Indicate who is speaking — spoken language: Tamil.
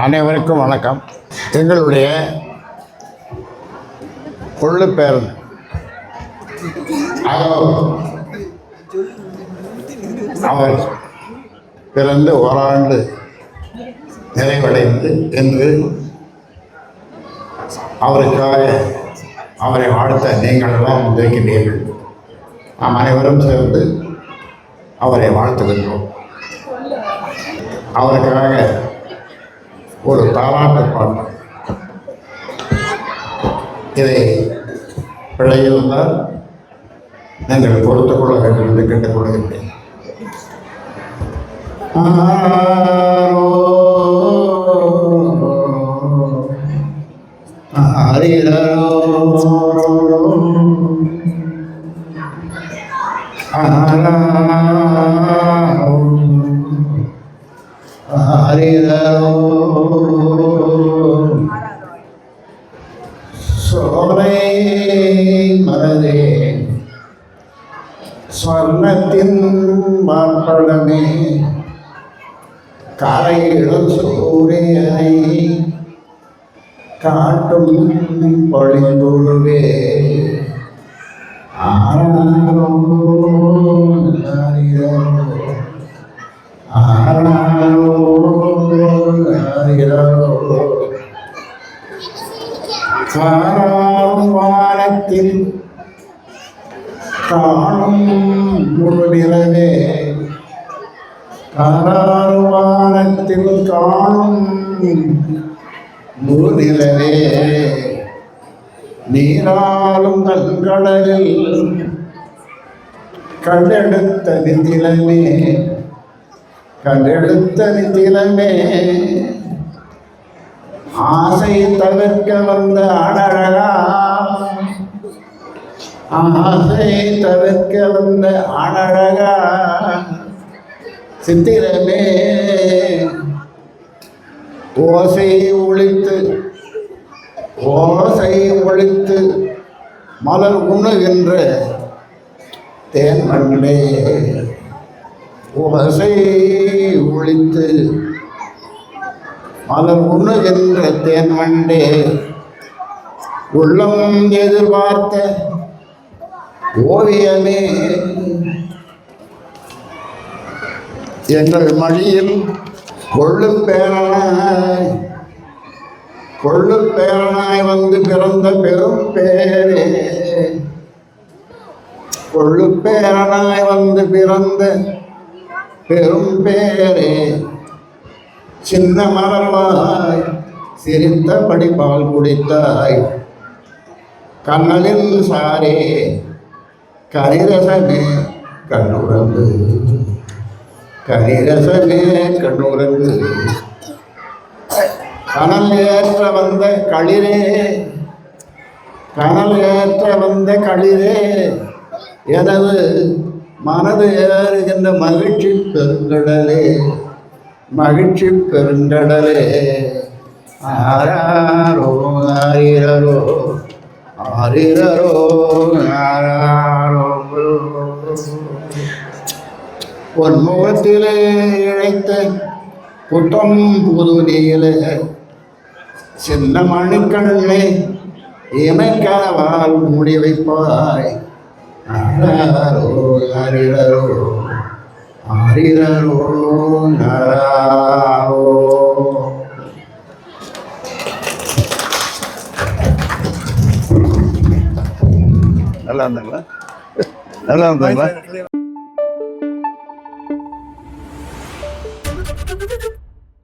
Speaker 1: அனைவருக்கும் வணக்கம். எங்களுடைய கொள்ளு பேரன். அவர் பிறந்து ஓராண்டு நிறைவடைந்து என்று அவருக்காக அவரை வாழ்த்த நீங்கள் எல்லாம் நாம் அனைவரும் சேர்ந்து அவரை வாழ்த்துகின்றோம். அவருக்காக ஒரு தாலாட்டு பாட்டு. இதை பிழையிருந்தால் நீங்கள் பொறுத்துக் கொள்ள வேண்டும் என்று கேட்டுக்கொள்கின்றேன் ஆரோ, சோலை மலரே ஸ்வர்ணத்தின் மாப்பழமே காலையிலும் சூரியனை காட்டும் பொழிந்துருவே ஆராரோ ஆரிரோ, ஆராரோ ஆரிரோ. காணும் வானத்தில் காணும் முழுநிலவே காணும் காணும் முழுநிலவே நீராலும் கண்கடலில் கண்டெடுத்த நித்திலமே கண்டெடுத்த நித்திலமே ஆசை தவிர்க்க வந்த அழகா ஆசை தவிர்க்க வந்த அழகா சித்திரமே. ஓசை ஒழித்து ஓசை ஒழித்து மலர் உண்ணுகின்ற தேன்மண்டே ஓசை ஒழித்து மலர் தேன் வண்டே உள்ளம் எதிர்பார்த்த ஓவியமே எங்கள் மொழியில் கொள்ளும் பேரனாய் கொள்ளும் பேரனாய் வந்து பிறந்த பெரும் பேரே. கொள்ளு பேரனாய் வந்து பிறந்த பெரும் பேரே. சின்ன மரமாய் சிரித்தபடி பால் குடித்தாய் கண்ணலின் சாரே கரிரசமே கண்ணுறந்து. கரிரசமே கண்ணுறந்து. கனல் ஏற்ற வந்த களிரே கனல் ஏற்ற வந்த களிரே எனது மனது ஏறுகின்ற மகிழ்ச்சி பெருங்கடலே. மகிழ்ச்சி பெருங்கடலே. ஆராரோ ஆரிரரோ ஆரிரரோ ஆராரோ. ஒரு முகத்திலே இழைத்த புத்தம் புது நீல சின்ன மணிக்கண்ணே இமைக்கனவால் மூடி வைப்பாய். ஆராரோ ஆரிரரோ. ஆரிரரோ
Speaker 2: நல்லா இருந்தாங்களா? நல்லா இருந்தாங்களா?